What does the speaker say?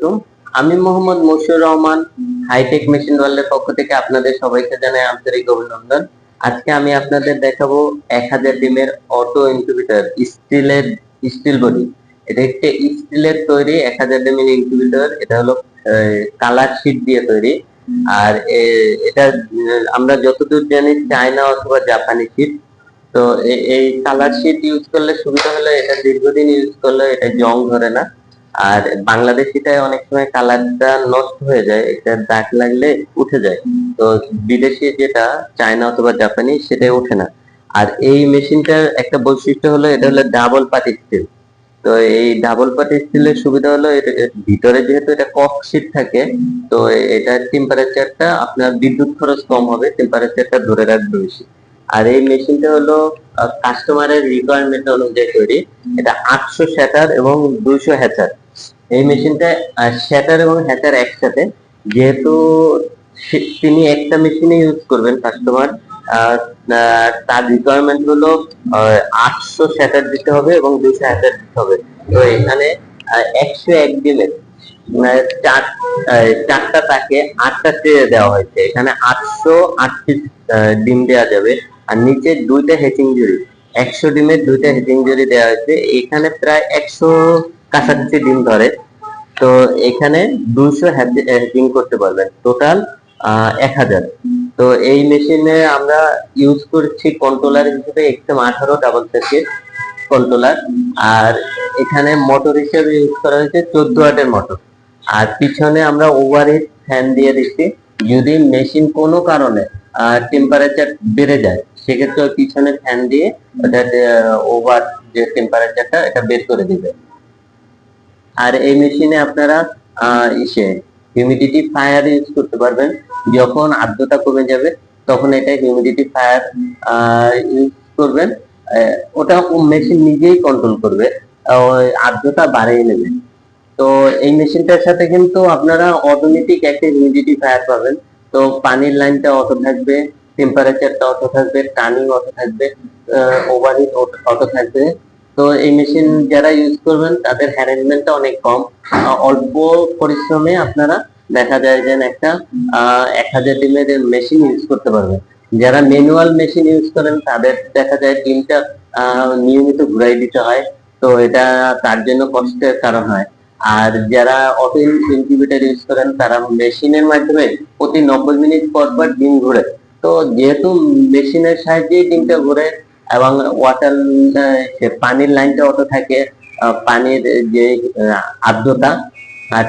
আলাইকুম। আমি Mohammad Moshiur Rahman hi tech machine ওয়ার্ল্ডের পক্ষ থেকে আপনাদের সবাইকে জানাই আন্তরিক অভিনন্দন। আজকে আমি আপনাদের দেখাবো এক হাজার ডিমের অটো ইনকিউবেটর স্টিলের স্টিল বডি এটা হচ্ছে স্টিলের তৈরি এক হাজার ডিমের ইনকিউবেটর এটা হলো কালার শিট দিয়ে তৈরি। আর এটা, আমরা যতদূর জানি চায়না অথবা জাপানি শিট তো এই কালার শিট ইউজ করলে সুবিধা হলো, এটা দীর্ঘদিন ইউজ করলে এটা জং ধরে না। আর বাংলাদেশিটায় অনেক সময় কালারটা নষ্ট হয়ে যায় এটা দাগ লাগলে উঠে যায়। তো বিদেশি যেটা, চায়না অথবা জাপানি সেটা ওঠে না। আর এই মেশিনটার একটা বৈশিষ্ট্য হলো, এটা হলো ডাবল পার্টি স্টিল তো এই ডাবল পার্টি স্টিলের সুবিধা হলো, এটা ভিতরে যেহেতু এটা কক শীট থাকে, তো এটার টেম্পারেচারটা আপনার বিদ্যুৎ খরচ কম হবে টেম্পারেচারটা ধরে রাখবে বেশি। আর এই মেশিনটা হলো কাস্টমারের রিকোয়ারমেন্ট অনুযায়ী তৈরি। এটা আটশো শ্যাটার এবং দুইশো হ্যাচার এই মেশিনটা শ্যাটার এবং হ্যাচার একসাথে। যেহেতু তিনি একটা মেশিনে ইউজ করবেন কাস্টমার তার রিকোয়ারমেন্ট হলো আটশো শ্যাটার দিতে হবে এবং দুইশো হ্যাচার দিতে হবে। তো এখানে একশো এক দিনের মানে চার চারটা তাকে আটটা ট্রে দেওয়া হয়েছে। এখানে আটশো আটটি আহ, ডিম দেওয়া যাবে। আর নিচে দুইটা হেচিং জুড়ি। একশো ডিমের দুইটা হেচিং জুড়ি দেওয়া হয়েছে। এখানে প্রায় একশো কাছাকাছি ডিম ধরে। তো এখানে দুইশো হ্যাচিং করতে পারবেন। টোটাল এক হাজার। তো এই মেশিনে আমরা ইউজ করছি কন্ট্রোলার হিসেবে এক্সএম আঠারো ডাবল সার্কিট কন্ট্রোলার আর এখানে মোটর হিসেবে ইউজ করা হয়েছে চোদ্দ ওয়াটের মোটর আর পিছনে আমরা ওভারহিট ফ্যান দিয়ে দিচ্ছি। যদি মেশিন কোনো কারণে টেম্পারেচার বেড়ে যায় সেক্ষেত্রে ওই পিছনে ফ্যান দিয়ে ওটা ওভার যে টেম্পারেচারটা এটা বের করে দিবে। আর এই মেশিনে আপনারা ইসে হিউমিডিটি ফায়ার ইউজ করতে পারবেন। যখন আর্দ্রতা কমে যাবে, তখন এটা হিউমিডিটি ফায়ার ইউজ করবেন। ওটা মেশিন নিজেই কন্ট্রোল করবে আর্দ্রতা বাড়িয়ে নেবে। তো এই মেশিনটার সাথে কিন্তু আপনারা অটোমেটিক একটা হিউমিডিটি ফায়ার পাবেন। তো পানির লাইনটা অটো থাকবে টেম্পারেচারটা অটো থাকবে টার্নিং অটো থাকবে ওভারহিট অটো থাকবে। তো এই মেশিন যারা ইউজ করবেন, তাদের হ্যারেসমেন্টটা অনেক কম। অল্প পরিশ্রমে আপনারা দেখা যায় যে একটা এক হাজার ডিমের মেশিন ইউজ করতে পারবেন। যারা ম্যানুয়াল মেশিন ইউজ করেন, তাদের দেখা যায় ডিমটা নিয়মিত ঘুরাই দিতে হয়। তো এটা তার জন্য কষ্টের কারণ হয়। আর যারা অটো ইনকিউবেটর ইউজ করেন, তারা মেশিনের মাধ্যমে প্রতি নব্বই মিনিট পর পর ডিম ঘুরে। তো যেহেতু মেশিনের সাহায্যে ডিমটা ঘুরে এবং ওয়াটার পানির লাইনটা অত থাকে পানির যে আর্দ্রতা, আর